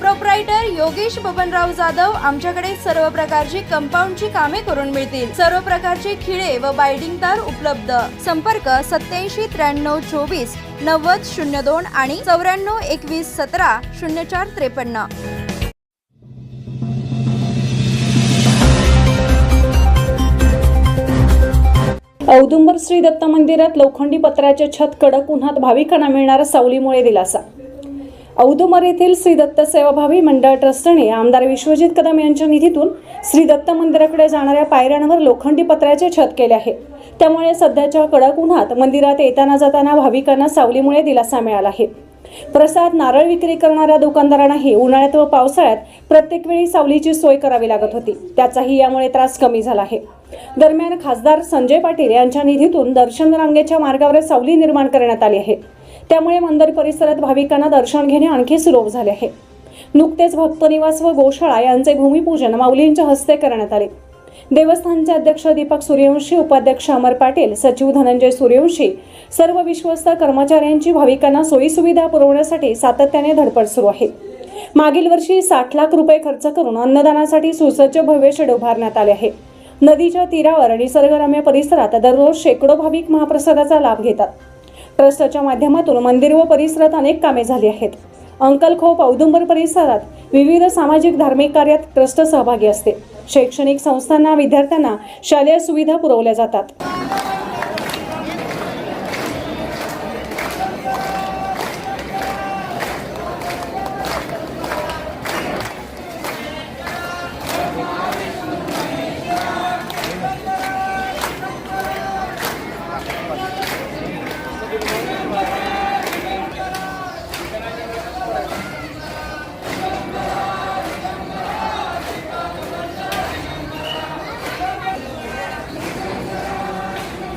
Proprietor Yogesh Babanrao Jadhav आमच्याकडे सर्व प्रकारची कंपाऊंडची कामे करून मिळतील. सर्व प्रकारचे खिळे व बायडिंग तार उपलब्ध. संपर्क सत्याऐंशी त्र्याण्णव चोवीस नव्वद शून्य दोन आणि चौऱ्याण्णव एकवीस सतरा शून्य चार त्रेपन्न. औदुंबर श्री दत्त मंदिरात लोखंडी पत्र्याचे छत कडक उन्हात भाविकांना मिळणारा सावलीमुळे दिलासा. औदुमर येथील श्री दत्त सेवाभावी मंडळ ट्रस्टने आमदार विश्वजित कदम यांच्या निधीतून श्री दत्त मंदिराकडे जाणाऱ्या पायऱ्यांवर लोखंडी पत्र्याचे छत केले आहे. त्यामुळे सध्याच्या कडक उन्हात मंदिरात येताना जाताना भाविकांना सावलीमुळे दिलासा मिळाला आहे. प्रसाद नारळ विक्री करणाऱ्या दुकानदारांनाही उन्हाळ्यात व पावसाळ्यात प्रत्येक वेळी सावलीची सोय करावी लागत होती. त्याचाही यामुळे त्रास कमी झाला आहे. दरम्यान खासदार संजय पाटील यांच्या निधीतून दर्शन रांगेच्या मार्गावर सावली निर्माण करण्यात आली आहे. त्यामुळे मंदिर परिसरात भाविकांना दर्शन घेणे आणखी सुलभ झाले आहे. नुकतेच भक्तनिवास व गोशाळा यांचे भूमिपूजन माऊलींच्या हस्ते करण्यात आले. देवस्थानचे अध्यक्ष दीपक सूर्यवंशी उपाध्यक्ष अमर पाटील सचिव धनंजय सूर्यवंशी सर्व विश्वस्त कर्मचाऱ्यांची भाविकांना सोयीसुविधा पुरवण्यासाठी सातत्याने धडपड सुरू आहे. मागील वर्षी साठ लाख रुपये खर्च करून अन्नदानासाठी सुसज्ज भव्य शेड उभारण्यात आले आहे. नदीच्या तीरावर निसर्गरम्य परिसरात दररोज शेकडो भाविक महाप्रसादाचा लाभ घेतात. ट्रस्टच्या माध्यमातून मंदिर व परिसरात अनेक कामे झाली आहेत. अंकलखोप औदुंबर परिसरात विविध सामाजिक धार्मिक कार्यात ट्रस्ट सहभागी असते. शैक्षणिक संस्थांना विद्यार्थ्यांना शालेय सुविधा पुरवल्या जातात.